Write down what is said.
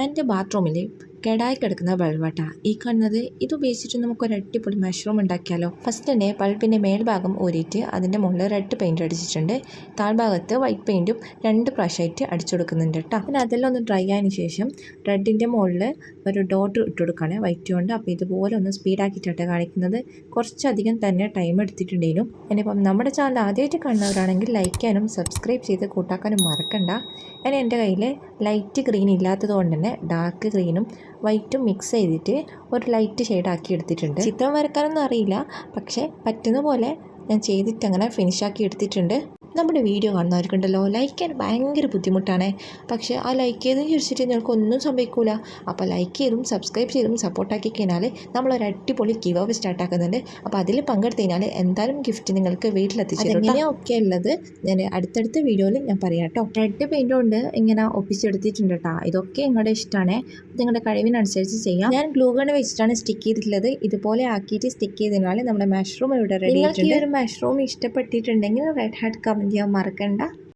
എന്റെ ബാത്റൂമിൽ കേടായി കിടക്കുന്ന ബൾബാട്ടാ. ഈ കാണുന്നത് ഇത് ഉപയോഗിച്ചിട്ട് നമുക്ക് ഒരു അടിപൊളി മഷ്റൂം ഉണ്ടാക്കിയാലോ. ഫസ്റ്റ് തന്നെ ബൾബിന്റെ മേൽഭാഗം ഊരിയിട്ട് അതിന്റെ മുകളിൽ റെഡ് പെയിന്റ് അടിച്ചിട്ടുണ്ട്. താഴ്ഭാഗത്ത് വൈറ്റ് പെയിന്റും രണ്ട് പ്രാവശ്യമായിട്ട് അടിച്ചു കൊടുക്കുന്നുണ്ട് കേട്ടോ. പിന്നെ അതെല്ലാം ഒന്ന് ഡ്രൈ ആയതിന് ശേഷം റെഡിന്റെ മുകളിൽ ഒരു ഡോട്ട് ഇട്ട് കൊടുക്കുകയാണ് വൈറ്റ് കൊണ്ട് അപ്പോൾ ഇതുപോലെ ഒന്ന് സ്പീഡാക്കിയിട്ടാണ് കാണിക്കുന്നത്. കുറച്ചധികം തന്നെ ടൈം എടുത്തിട്ടുണ്ടെങ്കിലും. ഇനിയിപ്പം നമ്മുടെ ചാനൽ ആദ്യമായിട്ട് കാണുന്നവരാണെങ്കിൽ ലൈക്ക് ചെയ്യാനും സബ്സ്ക്രൈബ് ചെയ്ത് കൂട്ടാക്കാനും മറക്കണ്ട. ഞാൻ എന്റെ കയ്യിൽ ലൈറ്റ് ഗ്രീൻ ഇല്ലാത്തത് കൊണ്ട് തന്നെ ഡാർക്ക് ഗ്രീനും വൈറ്റും മിക്സ് ചെയ്തിട്ട് ഒരു ലൈറ്റ് ഷെയ്ഡാക്കി എടുത്തിട്ടുണ്ട്. ചിത്രം വരക്കാനൊന്നും അറിയില്ല പക്ഷേ പറ്റുന്ന പോലെ ഞാൻ ചെയ്തിട്ട് അങ്ങനെ ഫിനിഷാക്കി എടുത്തിട്ടുണ്ട്. നമ്മുടെ വീഡിയോ കാണുന്നവർക്കുണ്ടല്ലോ. ലൈക്ക് ചെയ്യാൻ ഭയങ്കര ബുദ്ധിമുട്ടാണ്. പക്ഷേ ആ ലൈക്ക് ചെയ്തെന്ന് ചോദിച്ചിട്ട് നിങ്ങൾക്ക് ഒന്നും സംഭവിക്കില്ല അപ്പോൾ ലൈക്ക് ചെയ്തും സബ്സ്ക്രൈബ് ചെയ്തും സപ്പോർട്ടാക്കി കഴിഞ്ഞാൽ നമ്മളൊരു അടിപൊളി ഗിവ് ഓഫ് സ്റ്റാർട്ട് ആക്കുന്നുണ്ട്. അപ്പോൾ അതിൽ പങ്കെടുത്തു കഴിഞ്ഞാൽ എന്തായാലും ഗിഫ്റ്റ് നിങ്ങൾക്ക് വീട്ടിലെത്തിച്ചു ഒക്കെ ഉള്ളത്? ഞാൻ അടുത്തടുത്ത വീഡിയോയിൽ ഞാൻ പറയാം കേട്ടോ റെഡ് പെയിന്റ് കൊണ്ട് ഇങ്ങനെ ഒപ്പിച്ചെടുത്തിട്ടുണ്ട് കേട്ടോ ഇതൊക്കെ നിങ്ങളുടെ ഇഷ്ടമാണ് നിങ്ങളുടെ കഴിവിനനുസരിച്ച് ചെയ്യാം. ഞാൻ ഗ്ലൂ ഗൺ വെച്ചിട്ടാണ് സ്റ്റിക്ക് ചെയ്തിട്ടുള്ളത്. ഇതുപോലെ ആക്കിയിട്ട് സ്റ്റിക്ക് ചെയ്തതിനാൽ നമ്മുടെ മഷ്റൂം ഇവിടെ റെഡി ആയിട്ടുണ്ട് ഈ ഒരു മഷ്റൂം ഇഷ്ടപ്പെട്ടിട്ടുണ്ടെങ്കിൽ റെഡ് ഹാർട്ട് കമന്റ് ചെയ്യാൻ മറക്കണ്ട.